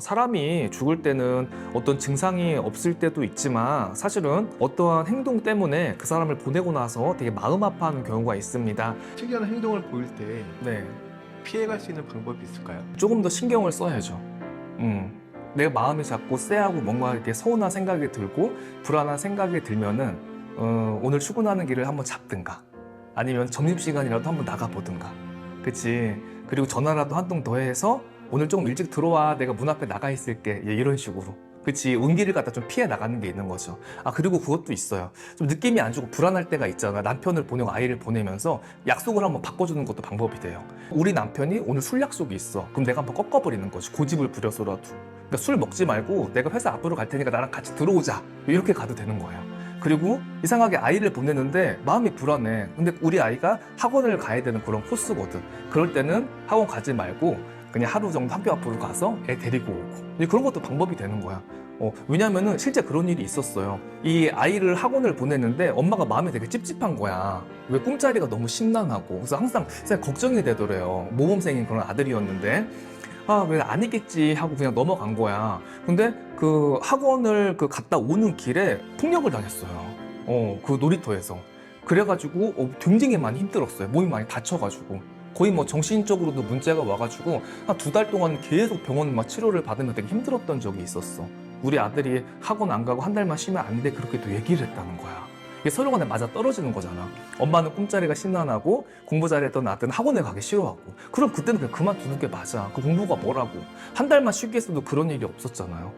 사람이 죽을 때는 어떤 증상이 없을 때도 있지만 사실은 어떠한 행동 때문에 그 사람을 보내고 나서 되게 마음 아파하는 경우가 있습니다. 특이한 행동을 보일 때 네. 피해갈 수 있는 방법이 있을까요? 조금 더 신경을 써야죠. 음. 내가 마음이 자꾸 쎄하고 뭔가 이렇게 서운한 생각이 들고 불안한 생각이 들면은 어, 오늘 출근하는 길을 한번 잡든가 아니면 점심시간이라도 한번 나가보든가 그치 그리고 전화라도 한 통 더 해서 오늘 조금 일찍 들어와 내가 문 앞에 나가 있을게. 예, 이런 식으로. 그치 온기를 갖다 좀 피해 나가는 게 있는 거죠. 아 그리고 그것도 있어요. 좀 느낌이 안 좋고 불안할 때가 있잖아. 남편을 보내고 아이를 보내면서 약속을 한번 바꿔주는 것도 방법이 돼요. 우리 남편이 오늘 술 약속이 있어. 그럼 내가 한번 꺾어버리는 거지. 고집을 부려서라도. 그러니까 술 먹지 말고 내가 회사 앞으로 갈 테니까 나랑 같이 들어오자. 이렇게 가도 되는 거예요. 그리고 이상하게 아이를 보내는데 마음이 불안해. 근데 우리 아이가 학원을 가야 되는 그런 코스거든. 그럴 때는 학원 가지 말고 그냥 하루 정도 학교 앞으로 가서 애 데리고 오고 이제 그런 것도 방법이 되는 거야 어, 왜냐면은 실제 그런 일이 있었어요. 이 아이를 학원을 보냈는데 엄마가 마음이 되게 찝찝한 거야. 왜 꿈자리가 너무 심란하고. 그래서 항상 걱정이 되더래요. 모범생인 그런 아들이었는데. 아, 왜 아니겠지 하고 그냥 넘어간 거야. 근데 그 학원을 그 갔다 오는 길에 폭력을 당했어요. 어, 그 놀이터에서. 그래가지고 어, 굉장히 많이 힘들었어요. 몸이 많이 다쳐가지고. 거의 뭐 정신적으로도 문제가 와가지고 한 두 달 동안 계속 병원 막 치료를 받으면 되게 힘들었던 적이 있었어. 우리 아들이 학원 안 가고 한 달만 쉬면 안 돼. 그렇게 또 얘기를 했다는 거야. 이게 서로 간에 맞아 떨어지는 거잖아. 엄마는 꿈자리가 심란하고 공부 잘했던 아들은 학원에 가기 싫어하고. 그럼 그때는 그냥 그만두는 게 맞아. 그 공부가 뭐라고. 한 달만 쉬게 했어도 그런 일이 없었잖아요.